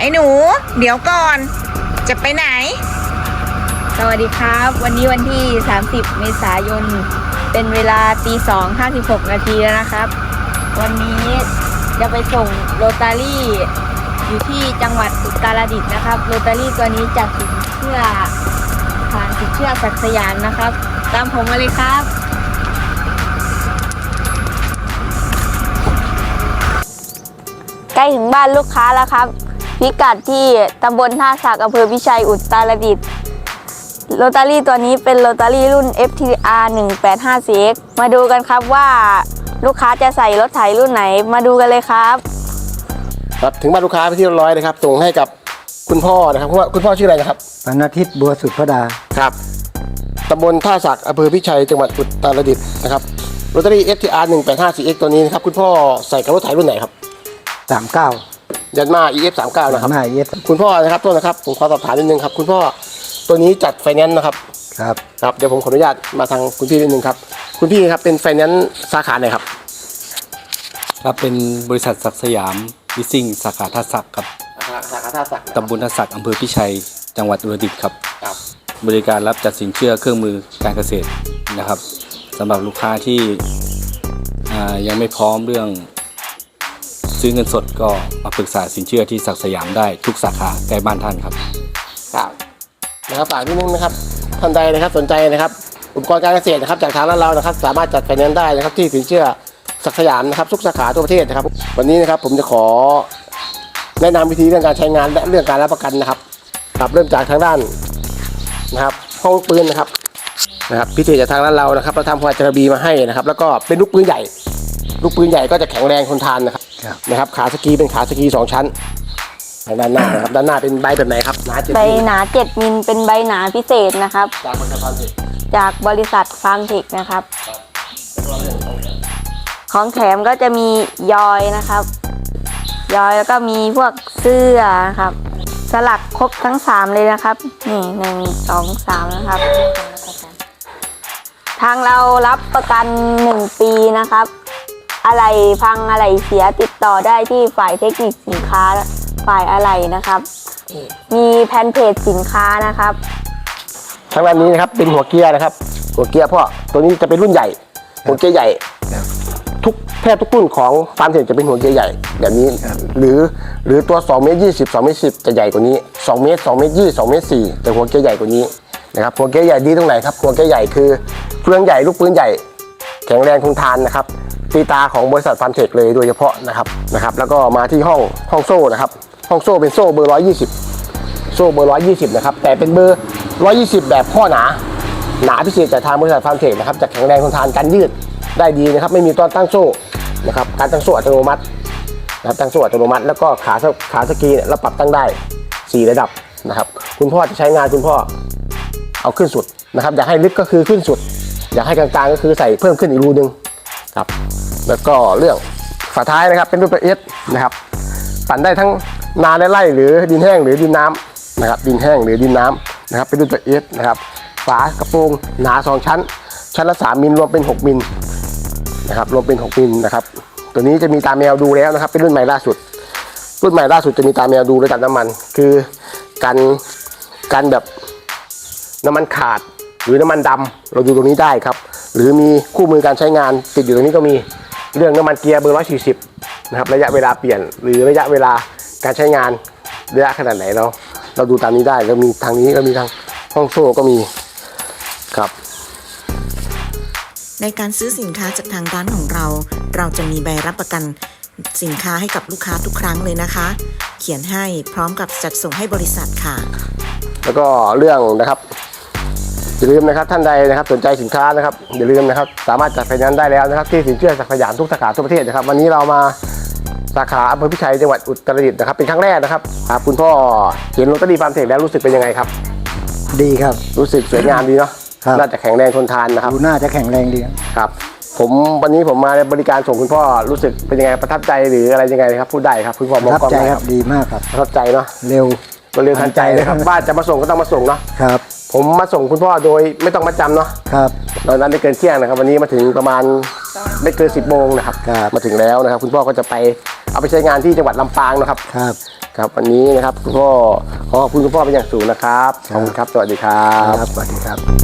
ไอ้หนู เดี๋ยวก่อน จะไปไหน สวัสดีครับ วันนี้วันที่ 30 เมษายน เป็นเวลาตีสองห้าสิบหกนาทีแล้วนะครับ วันนี้จะไปส่งโรตารี่อยู่ที่จังหวัดอุตรดิตถ์นะครับ โรตารี่ตัวนี้จากสินเชื่อผ่านสินเชื่อศักดิ์สยามนะครับ ตามผมมาเลยครับใกล้ถึงบ้านลูกค้าแล้วครับ พิกัดที่ตำบลท่าสักอำเภอพิชัยอุตรดิตถ์โรตารี่ตัวนี้เป็นโรตารี่รุ่น FTR 185 CX มาดูกันครับว่าลูกค้าจะใส่รถไถรุ่นไหน มาดูกันเลยครับ ครับถึงบ้านลูกค้าไปนที่เรียบร้อยนะครับส่งให้กับคุณพ่อนะครับคุณพ่อคุณพ่อชื่ออะไรนะครับปนอาทิตย์บัวสุดพดาครับตำบลท่าสักอำเภอพิชัยจังหวัดอุตรดิตถ์นะครับลอตเตอรี่ FTR 185 4X ตัวนี้นะครับคุณพ่อใส่กับรถไถรุ่นไหนครับ39 ยันมา EF 39นะครับหน้าเอสคุณพ่อนะครับโทษนะครับผมขอสอบถามนิดนึงครับ คุณพ่อตัวนี้จัดไฟแนนซ์นะครับครับครับ เดี๋ยวผมขออนุญาตมาทางคุณพี่นิดนึงครับ คุณพี่ครับเป็นไฟแนนซ์สาขาไหนครับครับเป็นบริษัทศักดิ์สยามลิสซิ่งสาขาท่าสักครับสาขาท่าสักตำบลท่าสักอำเภอพิชัย จังหวัดอุตรดิตถ์ครับ ครับ บริการรับจัดสินเชื่อเครื่องมือการเกษตรนะครับสำหรับลูกค้าที่อ่ายังไม่พร้อมเรื่อง ซื้อเงินสดก็มาปรึกษาสินเชื่อที่ศักสยามได้ทุกสาขาใกล้บ้านท่านครับ ครับนะครับฝากนิดนึงนะครับท่านใดนะครับสนใจนะครับอุปกรณ์การเกษตรนะครับจากทางร้านเรานะครับ สามารถจัดไฟแนนซ์ได้นะครับ ที่สินเชื่อศักสยามนะครับทุกสาขาทั่วประเทศนะครับ วันนี้นะครับผมจะขอแนะนำวิธีเรื่องการใช้งานและเรื่องการรับประกันนะครับครับเริ่มจากทางด้านนะครับห้องปืนนะครับนะครับพิเศษจากทางร้านเรานะครับเราทำพลาจระบีมาให้นะครับ แล้วก็เป็นลูกปืนใหญ่ ลูกปืนใหญ่ก็จะแข็งแรงทนทานนะครับ ครับ นะครับขาสกีเป็นขาสกีสองชั้นทางด้านหน้านะครับด้านหน้าเป็นใบแบบไหนครับหนาเจ็ดใบมิลหนา7มิลเป็นใบหนาพิเศษนะครับ จากบริษัทพันธุ์จากบริษัทฟาร์มเทคนะครับ ของแถมก็จะมียอยนะครับ ยอยแล้วก็มีพวกเสื้อนะครับ สลักครบทั้ง3เลยนะครับ นี่หนึ่งสองสามนะครับ ทางเรารับประกัน1ปีนะครับ อะไรพังอะไรเสียติดต่อได้ที่ฝ่ายเทคนิคสินค้าฝ่ายอะไรนะครับ มีแพนเพจสินค้านะครับทางด้านนี้นะครับเป็นหัวเกียร์นะครับ หัวเกียร์พราะตัวนี้จะเป็นรุ่นใหญ่ หัวเกียร์ใหญ่ ทุกแทบทุกรุ่นของฟาร์มเทนจะเป็นหัวเกียร์ใหญ่แบบนี้ หรือหรือตัว2เมตร20 2เมตร10จะใหญ่กว่านี้2เมตร2เมตร20 2เมตร4แต่หัวเกียร์ใหญ่กว่านี้นะครับหัวเกียร์ใหญ่ดีตรงไหนครับหัวเกียร์ใหญ่คือเฟืองใหญ่ลูกปืนใหญ่ แข็งแรงทนทานนะครับ ตีตาของบริษัทฟาร์เทคเลยโดยเฉพาะนะครับนะครับ แล้วก็มาที่ห้องห้องโซ่นะครับห้องโซ่เป็นโซ่เบอร์ 120 โซ่เบอร์ 120 นะครับ แต่เป็นเบอร์ 120 แบบข้อหนาหนาพิเศษจากทางบริษัทฟาร์มเทคนะครับจะแข็งแรงทนทานกันยืดได้ดีนะครับไม่มีตอนตั้งโซ่นะครับการตั้งโซ่อัตโนมัตินะครับตั้งโซ่อัตโนมัติ แล้วก็ขาสขาสกีเนี่ยเราปรับตั้งได้ 4 ระดับนะครับคุณพ่อจะใช้งานคุณพ่อเอาขึ้นสุดนะครับอยากให้ลึกก็คือขึ้นสุด อยากให้กลางๆก็คือใส่เพิ่มขึ้นอีกรูนึงครับ แล้วก็เรื่องฝาท้ายนะครับเป็นรูปเอสนะครับ ปั่นได้ทั้งนาและไร่หรือดินแห้งหรือดินน้ำนะครับ ดินแห้งหรือดินน้ำนะครับ เป็นรุ่นตัวเอสนะครับ ฝากระโปรงหนาสองชั้น ชั้นละ3มิลรวมเป็น 6มิลนะครับรวมเป็น 6มิลนะครับ ตัวนี้จะมีตาแมวดูแล้วนะครับ เป็นรุ่นใหม่ล่าสุด รุ่นใหม่ล่าสุดจะมีตาแมวดูระดับน้ำมัน คือการการแบบน้ำมันขาดหรือน้ำมันดำเราดูตรงนี้ได้ครับ หรือมีคู่มือการใช้งานติดอยู่ตรงนี้ก็มี เรื่องน้ำมันเกียร์เบอร์ 140 นะครับ ระยะเวลาเปลี่ยนหรือระยะเวลาการใช้งานระยะขนาดไหนเราเราดูตามนี้ได้แล้วมีทางนี้ก็มีทางห้องโซ่ก็มีครับ ในการซื้อสินค้าจากทางร้านของเรา เราจะมีใบรับประกันสินค้าให้กับลูกค้าทุกครั้งเลยนะคะ เขียนให้พร้อมกับจัดส่งให้บริษัทค่ะ แล้วก็เรื่องนะครับ อย่าลืมนะครับท่านใดนะครับสนใจสินค้านะครับอย่าลืมนะครับสามารถจัดไฟแนนซ์ได้แล้วนะครับที่สินเชื่อศักดิ์สยามทุกสาขาทั่วประเทศนะครับ วันนี้เรามาสาขาอำเภอพิชัยจังหวัดอุตรดิตถ์นะครับเป็นครั้งแรกนะครับครับคุณพ่อเห็นรถตอรีฟาร์มเทคแล้วรู้สึกเป็นยังไงครับ ดีครับ รู้สึกสวยงามดีเนาะครับ น่าจะแข็งแรงทนทานนะครับดูหน้าจะแข็งแรงดีครับครับ ผมวันนี้ผมมาบริการส่งคุณพ่อรู้สึกเป็นยังไงประทับใจหรืออะไรยังไงครับพูดได้ครับคุณพ่อปมองระทับกล้องใจได้คครัรับบดีมากครับ ประทับใจเนาะเร็ว ก็เร็วทันใจเลยครับบ้านจะมาส่งก็ต้องมาส่งเนาะ ครับ ผมมาส่งคุณพ่อโดยไม่ต้องมาจำเนาะครับตอนนั้นไม่เกินเที่ยงนะครับ วันนี้มาถึงประมาณไม่เกิน10โมงนะครับครับ มาถึงแล้วนะครับ คุณพ่อก็จะไปเอาไปใช้งานที่จังหวัดลำปางนะครับ ครับครับวันนี้นะครับคุณพ่อขอขอบคุณคุณพ่อเป็นอย่างสูงนะครับขอบคุณครับสวัสดีครับครับสวัสดีครับ